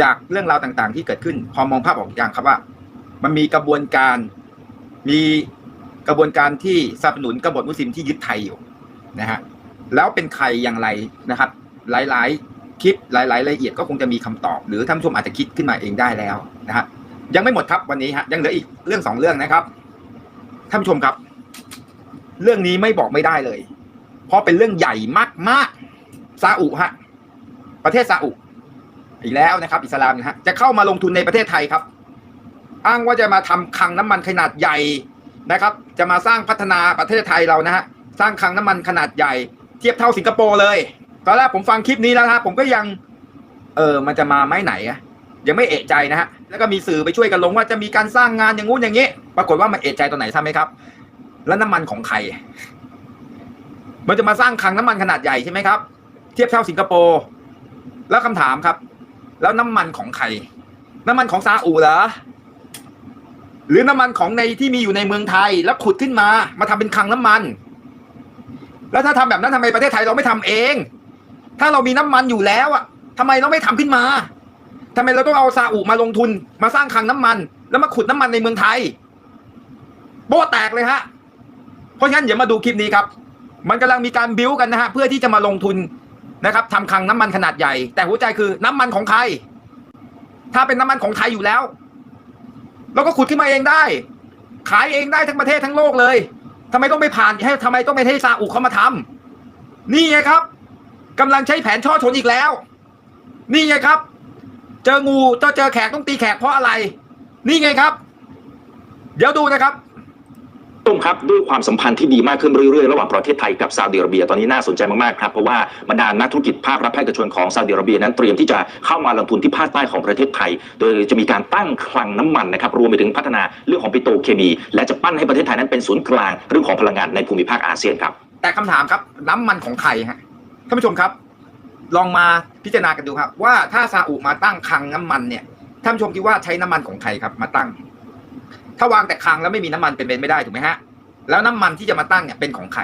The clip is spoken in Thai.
จากเรื่องราวต่างๆ ที่เกิดขึ้น พอมองภาพออกอย่างครับว่า มันมีกระบวนการ มีกระบวนการที่สนับสนุนกบฏมุสลิมที่ยึดไทยอยู่นะฮะแล้วเป็นใครอย่างไรนะครับ หลายๆ คลิปหลายๆรายละเอียดก็คงจะมีคำตอบ หรือท่านผู้ชมอาจจะคิดขึ้นมาเองได้แล้วนะฮะยังไม่หมดครับวันนี้ฮะยังเหลืออีกเรื่องสองเรื่องนะครับท่านผู้ชมครับ เรื่องนี้ไม่บอกไม่ได้เลย เพราะเป็นเรื่องใหญ่มากๆซาอุฮะประเทศซาอุ อีกแล้วนะครับ อิสลามนะฮะจะเข้ามาลงทุนในประเทศไทยครับ อ้างว่าจะมาทำคลังน้ำมันขนาดใหญ่นะครับ จะมาสร้างพัฒนาประเทศไทยเรานะฮะสร้างคลังน้ำมันขนาดใหญ่ เทียบเท่าสิงคโปร์เลยตอนแรกผมฟังคลิปนี้แล้วนะฮะผมก็ยัง เออมันจะมาไหมไหนอะยังไม่เอะใจนะฮะแล้วก็มีสื่อไปช่วยกันลงว่าจะมีการสร้างงานอย่างงู้นอย่างนี้ ปรากฏว่ามันเอะใจตอนไหนทราบไหมครับ แล้วน้ำมันของใครมันจะมาสร้างคลังน้ำมันขนาดใหญ่ใช่ไหมครับ เทียบเท่าสิงคโปร์แล้วคำถามครับ แล้วน้ำมันของใคร น้ำมันของซาอุเหรอหรือน้ำมันของในที่มีอยู่ในเมืองไทย แล้วขุดขึ้นมา มาทำเป็นคลังน้ำมัน แล้วถ้าทำแบบนั้นทำไมประเทศไทยเราไม่ทำเอง ถ้าเรามีน้ำมันอยู่แล้วอะทำไมเราไม่ทำขึ้นมาทำไมเราต้องเอาซาอุมาลงทุน มาสร้างคลังน้ำมัน แล้วมาขุดน้ำมันในเมืองไทยโบ้แตกเลยฮะ เพราะฉะนั้นอย่ามาดูคลิปนี้ครับ มันกำลังมีการบิ้วกันนะฮะเพื่อที่จะมาลงทุน นะครับทำคลังน้ำมันขนาดใหญ่ แต่หัวใจคือน้ำมันของใคร ถ้าเป็นน้ำมันของไทยอยู่แล้ว เราก็ขุดขึ้นมาเองได้ ขายเองได้ทั้งประเทศทั้งโลกเลยทำไมต้องไปผ่านให้ทำไมต้องไปให้ซาอุเขามาทำนี่ไงครับกำลังใช้แผนช่อชนอีกแล้ว นี่ไงครับ เจองูเจอเจอแขกต้องตีแขกเพราะอะไร นี่ไงครับ เดี๋ยวดูนะครับ ตุ้มครับด้วยความสัมพันธ์ที่ดีมากขึ้นเรื่อยๆ ระหว่างประเทศไทยกับซาอุดิอาระเบียตอนนี้น่าสนใจมากๆครับเพราะว่าบรรดานักธุรกิจภาครัฐภาคเอกชนของซาอุดิอาระเบียนั้นเตรียมที่จะเข้ามาลงทุนที่ภาคใต้ของประเทศไทย โดยจะมีการตั้งคลังน้ำมันนะครับรวมไปถึงพัฒนาเรื่องของปิโตรเคมี และจะปั้นให้ประเทศไทยนั้นเป็นศูนย์กลางเรื่องของพลังงานในภูมิภาคอาเซียนครับแต่คำถามครับน้ำมันของใครฮะท่านผู้ชมครับ ลองมาพิจารณากันดูครับว่าถ้าซาอุมาตั้งคลังน้ำมันเนี่ยท่านผู้ชมคิดว่าใช้น้ำมันของใครครับมาตั้ง ถ้าวางแต่คลังแล้วไม่มีน้ำมันเป็นไปไม่ได้ถูกไหมฮะแล้วน้ำมันที่จะมาตั้งเนี่ยเป็นของใคร